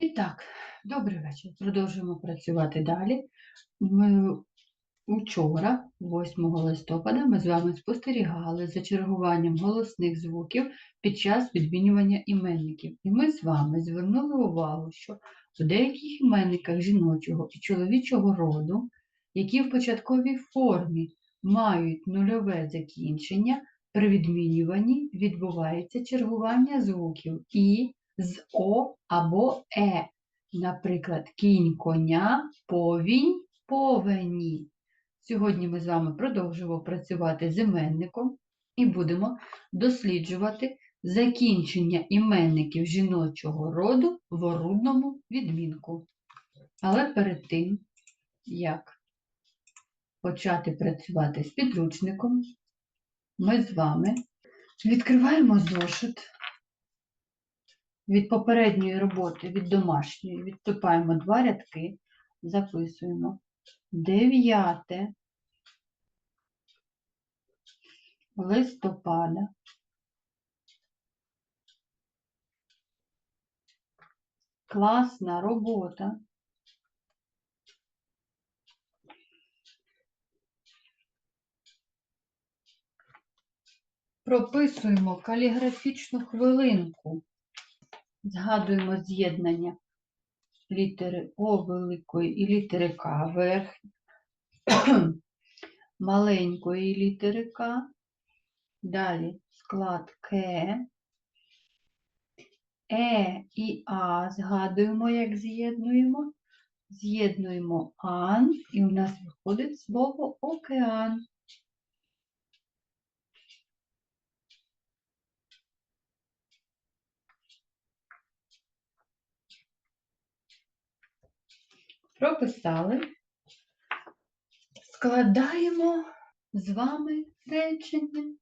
І так, добрий вечір. Продовжуємо працювати далі. Ми учора, 8 листопада, ми з вами спостерігали за чергуванням голосних звуків під час відмінювання іменників. І ми з вами звернули увагу, що у деяких іменниках жіночого і чоловічого роду, які в початковій формі мають нульове закінчення, при відмінюванні відбувається чергування звуків і з О або Е. Наприклад, кінь коня, повінь, повені. Сьогодні ми з вами продовжуємо працювати з іменником і будемо досліджувати закінчення іменників жіночого роду в орудному відмінку. Але перед тим, як почати працювати з підручником, ми з вами відкриваємо зошит від попередньої роботи, від домашньої, відступаємо два рядки, записуємо 9 листопада. Класна робота. Прописуємо каліграфічну хвилинку. Згадуємо з'єднання літери О великої і літери К верх, маленької літери К, далі склад К, Е і А згадуємо, як з'єднуємо. З'єднуємо ан, і у нас виходить слово океан. Прописали. Складаємо з вами речення.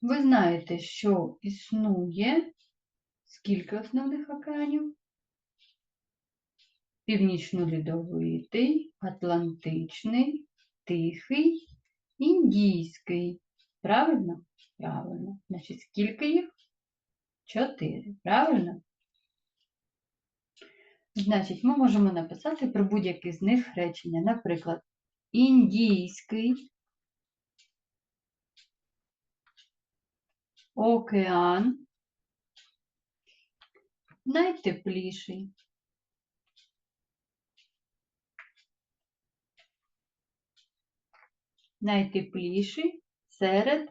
Ви знаєте, що існує скільки основних океанів? Північно-льодовитий, Атлантичний, Тихий, Індійський. Правильно? Правильно. Значить, скільки їх? Чотири. Правильно? Значить, ми можемо написати про будь-який з них речення. Наприклад, Індійський океан найтепліший. Найтепліший серед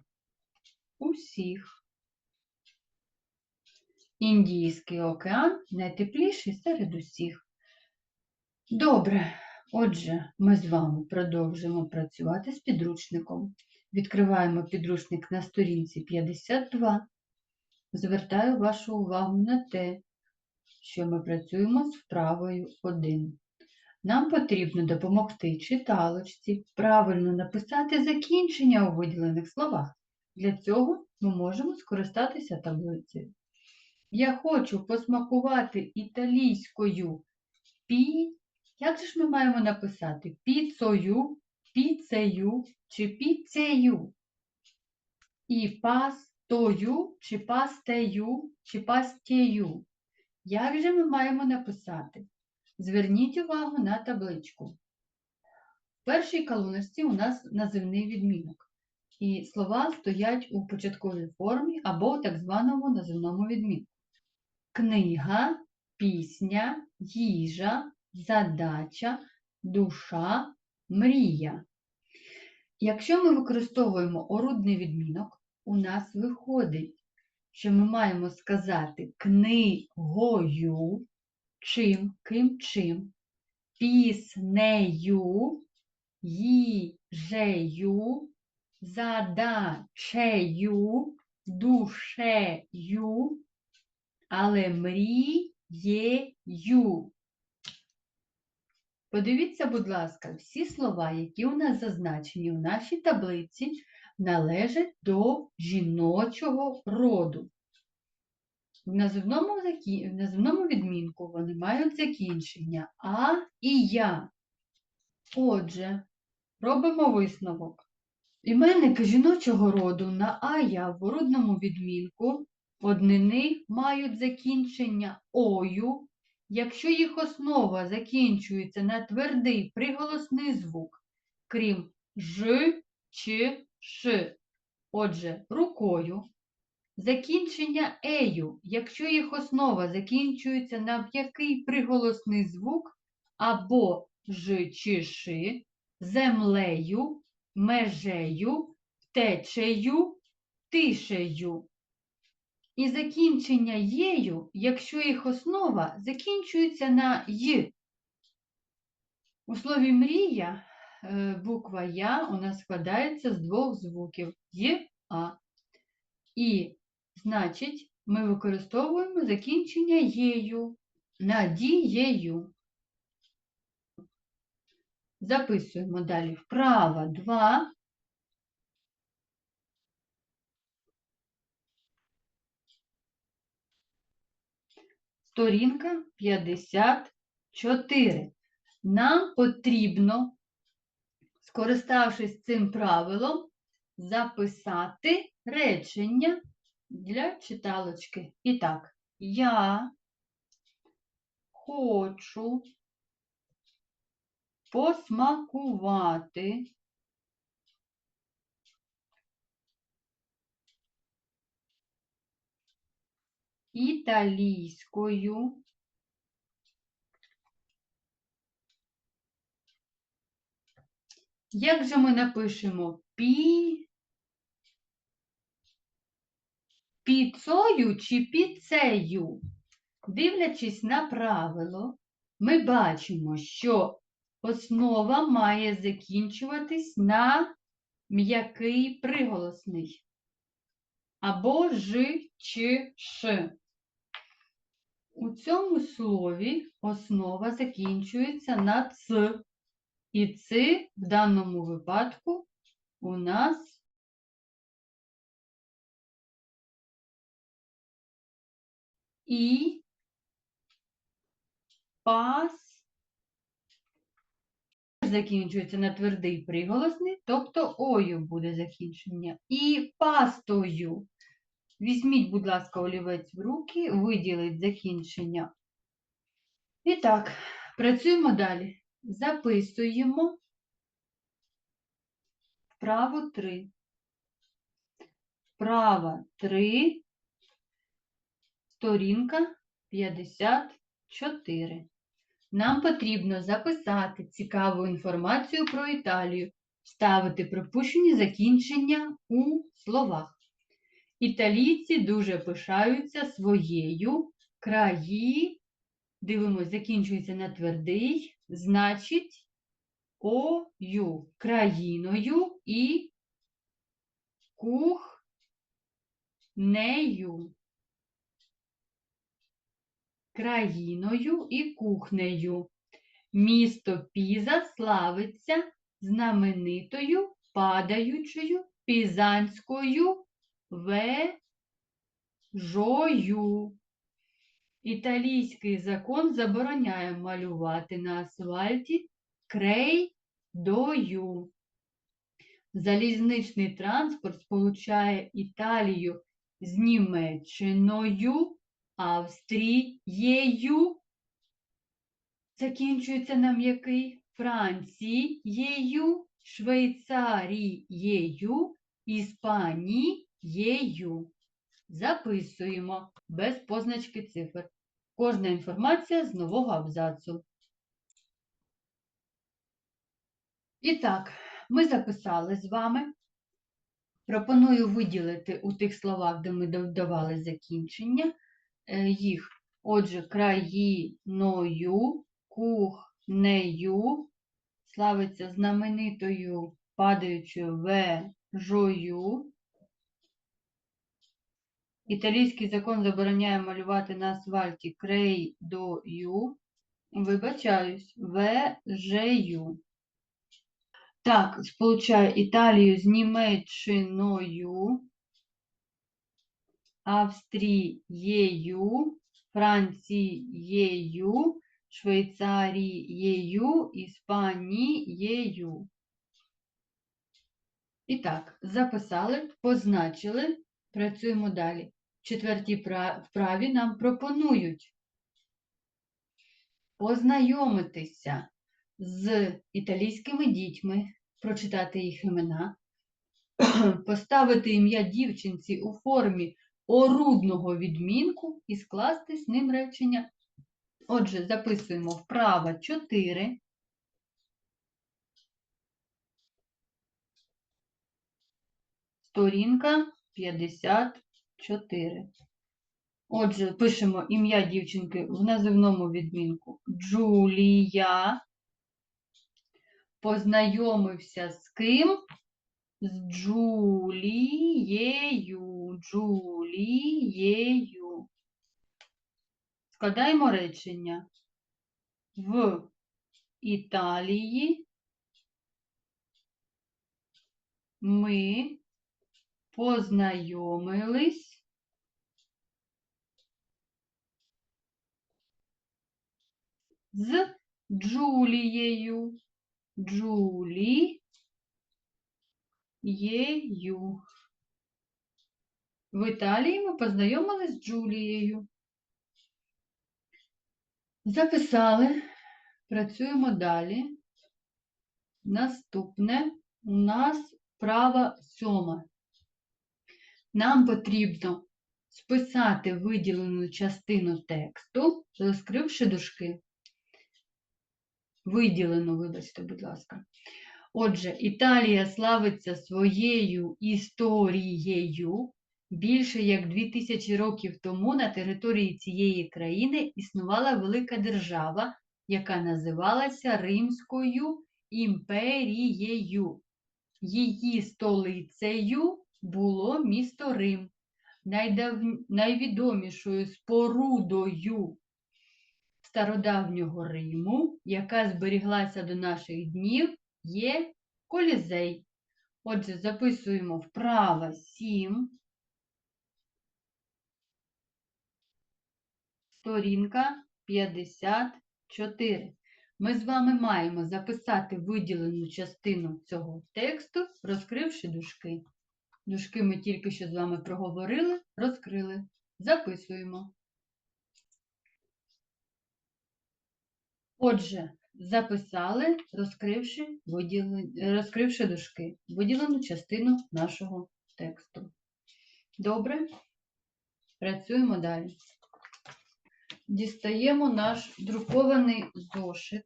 усіх. Індійський океан найтепліший серед усіх. Добре, отже, ми з вами продовжуємо працювати з підручником. Відкриваємо підручник на сторінці 52. Звертаю вашу увагу на те, що ми працюємо з вправою 1. Нам потрібно допомогти читалочці правильно написати закінчення у виділених словах. Для цього ми можемо скористатися таблицею. Я хочу посмакувати італійською пі. Як же ж ми маємо написати? Піцею, піцею чи піцею? І пастою, чи пастею, чи пастєю. Як же ми маємо написати? Зверніть увагу на табличку. В першій колоночці у нас називний відмінок. І слова стоять у початковій формі або у так званому називному відмінку. Книга, пісня, їжа, задача, душа, мрія. Якщо ми використовуємо орудний відмінок, у нас виходить, що ми маємо сказати книгою, чим, ким чим, піснею, їжею, задачею, душею, але мрією. Подивіться, будь ласка, всі слова, які у нас зазначені в нашій таблиці, належать до жіночого роду. В називному, закі... в називному відмінку вони мають закінчення А і Я. Отже, робимо висновок. Іменники жіночого роду на А Я в орудному відмінку однини мають закінчення ою, якщо їх основа закінчується на твердий приголосний звук, крім ж чи ш. Отже, рукою. Закінчення ею, якщо їх основа закінчується на м'який приголосний звук або ж чи ши, землею, межею, течею, тишею. І закінчення єю, якщо їх основа закінчується на й. У слові мрія е, буква Я у нас складається з двох звуків й, а. І, значить, ми використовуємо закінчення єю, надією. Записуємо далі вправа 2. Сторінка 54. Нам потрібно, скориставшись цим правилом, записати речення для читалочки. І так, я хочу посмакувати італійською Як же ми напишемо пі піцою чи піцею? Дивлячись на правило, ми бачимо, що основа має закінчуватись на м'який приголосний. Або ж чи ш. У цьому слові основа закінчується на ц. І це в даному випадку у нас і пас закінчується на твердий приголосний, тобто ою буде закінчення. І пастою. Візьміть, будь ласка, олівець в руки, виділіть закінчення. І так, працюємо далі. Записуємо вправо 3. Вправа 3, сторінка 54. Нам потрібно записати цікаву інформацію про Італію, ставити пропущені закінчення у словах. Італійці дуже пишаються своєю краї, дивимось, закінчується на твердий, значить ою, країною і кухнею. Країною і кухнею. Місто Піза славиться знаменитою падаючою пізанською вежою. Італійський закон забороняє малювати на асфальті крейдою. Залізничний транспорт сполучає Італію з Німеччиною, Австрією, закінчується на м'який Францією, Швейцарією, Іспанією. Записуємо без позначки цифр. Кожна інформація з нового абзацу. І так, ми записали з вами. Пропоную виділити у тих словах, де ми додавали закінчення, е, їх. Отже, країною, кухнею, славиться знаменитою падаючою вежою. Італійський закон забороняє малювати на асфальті крейдою. Вибачаюсь, вежею. Так, сполучає Італію з Німеччиною, Австрією, Францією, Швейцарією, Іспанією. І так, записали, позначили, працюємо далі. Четвертій вправі нам пропонують познайомитися з італійськими дітьми, прочитати їх імена, поставити ім'я дівчинці у формі орудного відмінку і скласти з ним речення. Отже, записуємо вправа 4. Сторінка 54. Отже, пишемо ім'я дівчинки в називному відмінку. Джулія познайомився з ким? З Джулією. Джулією. Складаємо речення. В Італії ми познайомились з Джулією. Джулією. В Італії ми познайомились з Джулією. Записали. Працюємо далі. Наступне у нас права сьома. Нам потрібно списати виділену частину тексту, розкривши дужки. Виділену, вибачте, будь ласка. Отже, Італія славиться своєю історією. Більше як 2000 років тому на території цієї країни існувала велика держава, яка називалася Римською імперією. Її столицею було місто Рим. Найдав... Найвідомішою спорудою стародавнього Риму, яка зберіглася до наших днів, є колізей. Отже, записуємо вправо 7. Сторінка 54. Ми з вами маємо записати виділену частину цього тексту, розкривши дужки. Дужки ми тільки що з вами проговорили, розкрили. Записуємо. Отже, записали, розкривши, виділен... розкривши дужки, виділену частину нашого тексту. Добре? Працюємо далі. Дістаємо наш друкований зошит,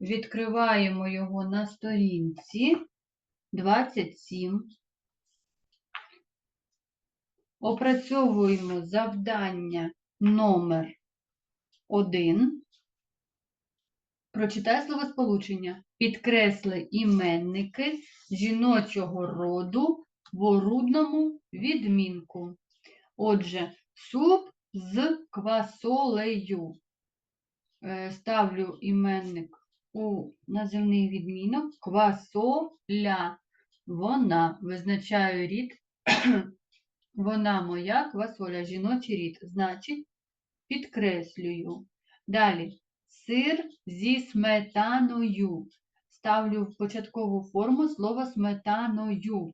відкриваємо його на сторінці 27. Опрацьовуємо завдання номер 1. Прочитай словосполучення. Підкресли іменники жіночого роду в орудному відмінку. Отже, суп з квасолею. Е, Ставлю іменник у називний відмінок квасоля. Вона визначаю рід. Вона моя квасоля, жіночий рід. Значить, підкреслюю. Далі сир зі сметаною. Ставлю в початкову форму слово сметаною.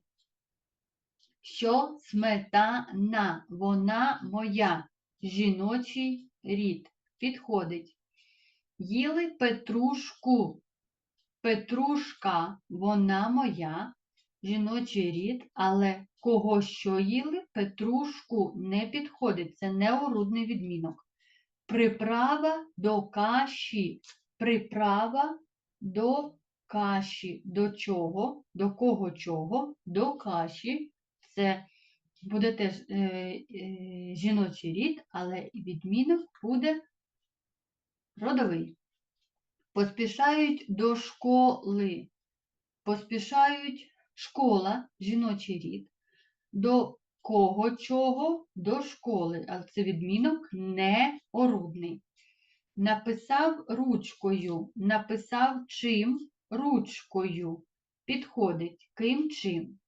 Що сметана? Вона моя. Жіночий рід. Підходить. Їли петрушку. Петрушка, вона моя. Жіночий рід, але кого що їли, петрушку не підходить. Це неорудний відмінок. Приправа до каші. Приправа до каші. До чого? До кого чого? До каші. Це буде теж е, е, жіночий рід, але відмінок буде родовий. Поспішають до школи. Поспішають школа, жіночий рід. До кого чого? До школи, але це відмінок не орудний. Написав ручкою, написав чим ручкою. Підходить ким чим.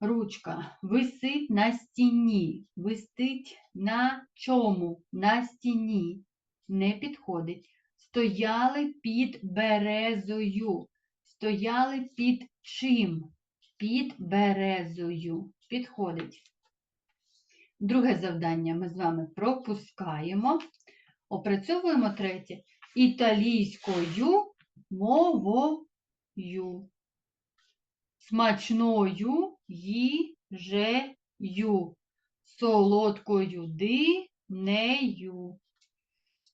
Ручка висить на стіні, висить на чому? На стіні. Не підходить. Стояли під березою. Стояли під чим? Під березою. Підходить. Друге завдання ми з вами пропускаємо. Опрацьовуємо третє. італійською мовою, смачною їжею, солодкою динею.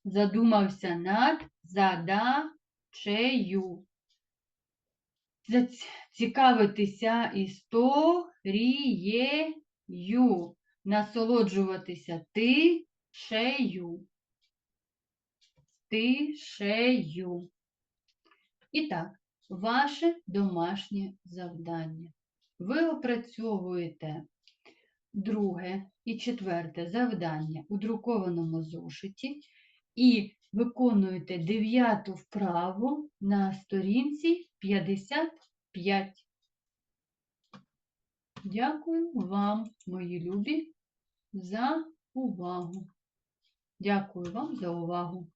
Задумався над задачею. Цікавитися історією, насолоджуватися тишею. Тишею. І так, ваше домашнє завдання. Ви опрацьовуєте друге і четверте завдання у друкованому зошиті і виконуєте дев'яту вправу на сторінці 55. Дякую вам, мої любі, за увагу. Дякую вам за увагу.